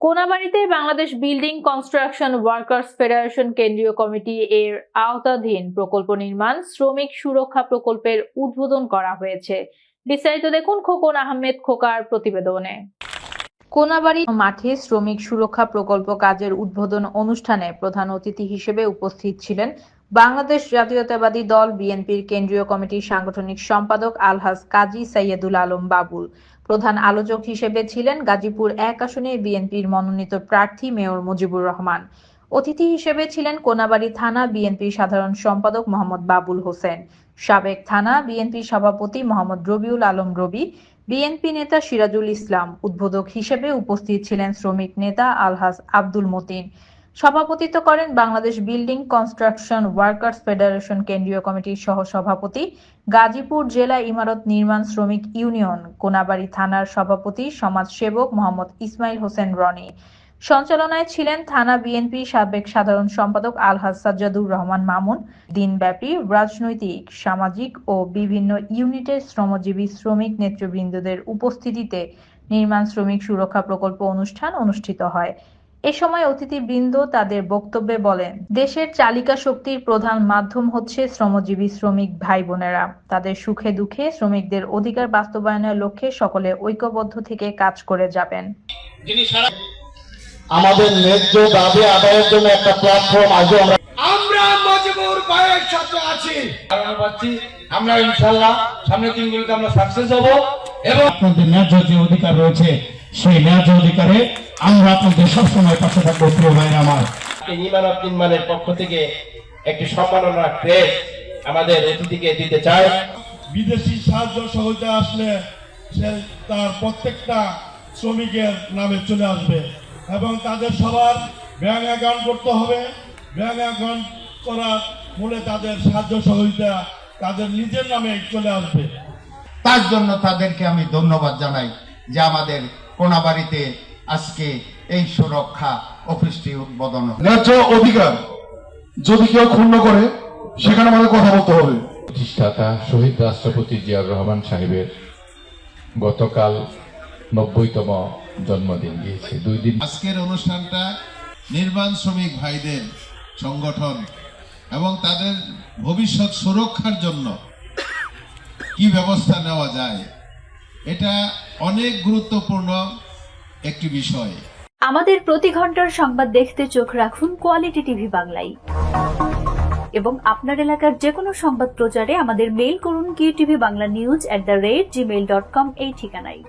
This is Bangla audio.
কোনাবাড়িতে Bangladesh building construction workers federation কেন্দ্রীয় কমিটি এর আওতাধীন প্রকল্প নির্মাণ শ্রমিক সুরক্ষা প্রকল্পের উদ্বোধন করা হয়েছে। বিস্তারিত দেখুন খোকন আহমেদ খোকার প্রতিবেদনে। কোনাবাড়ি মাঠে শ্রমিক সুরক্ষা প্রকল্প কাজের উদ্বোধন অনুষ্ঠানে প্রধান অতিথি হিসেবে উপস্থিত ছিলেন বাংলাদেশ জাতীয়তাবাদী দল বিএনপির কেন্দ্রীয় কমিটির সাংগঠনিক সম্পাদক আলহাজ কাজী সৈয়দুল আলম বাবুল। প্রধান আলোচক হিসেবে ছিলেন গাজীপুর এক আসনে বিএনপির মনোনীত প্রার্থী মেয়র মুজিবুর রহমান। অতিথি হিসেবে ছিলেন কোনাবাড়ি থানা বিএনপির সাধারণ সম্পাদক মোহাম্মদ বাবুল হোসেন। সাবেক থানা বিএনপি সভাপতি মোহাম্মদ রবিউল আলম রবি। বিএনপি নেতা সিরাজুল ইসলাম। উদ্বোধক হিসেবে উপস্থিত ছিলেন শ্রমিক নেতা আলহাজ আব্দুল মতিন। সভাপতিত্ব করেন Bangladesh building construction workers federation কেন্দ্রীয় কমিটির সহ সভাপতি গাজীপুর জেলা ইমারত নির্মাণ শ্রমিক ইউনিয়ন, কোনাবাড়ি থানার সভাপতি, সমাজসেবক মোহাম্মদ ইসমাইল হোসেন রনি। সঞ্চালনায় ছিলেন থানা বিএনপি সাবেক সাধারণ সম্পাদক আলহাজ সাজ্জাদুর রহমান মামুন, দিনব্যাপী রাজনৈতিক, সামাজিক ও বিভিন্ন ইউনিটের শ্রমজীবী শ্রমিক নেতৃবৃন্দদের উপস্থিতিতে নির্মাণ শ্রমিক সুরক্ষা প্রকল্প অনুষ্ঠান অনুষ্ঠিত হয়। এ সময় অতিথিবৃন্দ তাদের বক্তব্যে বলেন দেশের চালিকা শক্তির প্রধান মাধ্যম হচ্ছে শ্রমজীবী শ্রমিক ভাই বোনেরা তাদের সুখে দুঃখে শ্রমিকদের অধিকার বাস্তবায়নের লক্ষ্যে সকলে ঐক্যবদ্ধ থেকে কাজ করে যাবেন। আমাদের ন্যায্য দাবি আদায়ের জন্য একটা প্ল্যাটফর্ম আজও আমরা আমরা মজবুর ভাইয়ের সাথে আছি। ধারণা পাচ্ছি আমরা ইনশাল্লাহ সামনের দিনগুলোতে আমরা সাকসেস হব এবং আপনাদের ন্যায্য যে অধিকার রয়েছে সেই ন্যায্য অধিকারে আমরা আপনাদের সবসময় পাশে থাকব প্রিয় ভাইরা আমার। ইমানত নির্মাণের পক্ষ থেকে একটি সম্মাননা ক্রেস আমাদের অতিথিকে দিতে চাই। বিদেশি সাহায্য সহযোগিতা আসলে সে তার প্রত্যেকটা শ্রমিকের নামে চলে আসবে এবং তাদের সবার ব্যাংক অ্যাকাউন্ট করতে হবে। ব্যাংক অ্যাকাউন্ট করার ফলে তাদের সাহায্য সহযোগিতা তাদের নিজের নামে চলে আসবে। তার জন্য তাদেরকে আমি ধন্যবাদ জানাই যে আমাদের কোনাবাড়িতে আজকে এই সুরক্ষা অফিসটি উদ্বোধন হলো। ন্যায্য অধিকার যদি কেউ ক্ষুণ্ণ করে সেখানে আমাদের কথা বলতে হবে প্রতিষ্ঠাতা শহীদ রাষ্ট্রপতি জিয়াউর রহমান সাহেবের গতকাল নব্বইতম জন্মদিন গিয়েছে দুই দিন আজকের অনুষ্ঠানটা নির্মাণ শ্রমিক ভাইদের সংগঠন এবং তাদের ভবিষ্যৎ সুরক্ষার জন্য কি ব্যবস্থা নেওয়া যায় এটা অনেক গুরুত্বপূর্ণ একটি বিষয়। আমাদের প্রতি ঘণ্টার সংবাদ দেখতে চোখ রাখুন কোয়ালিটি টিভি বাংলায়। এবং আপনার এলাকার যে কোনো সংবাদ প্রচারে আমাদের মেইল করুন কি TV Bangla news at the rate Gmail dot com এই ঠিকানায়।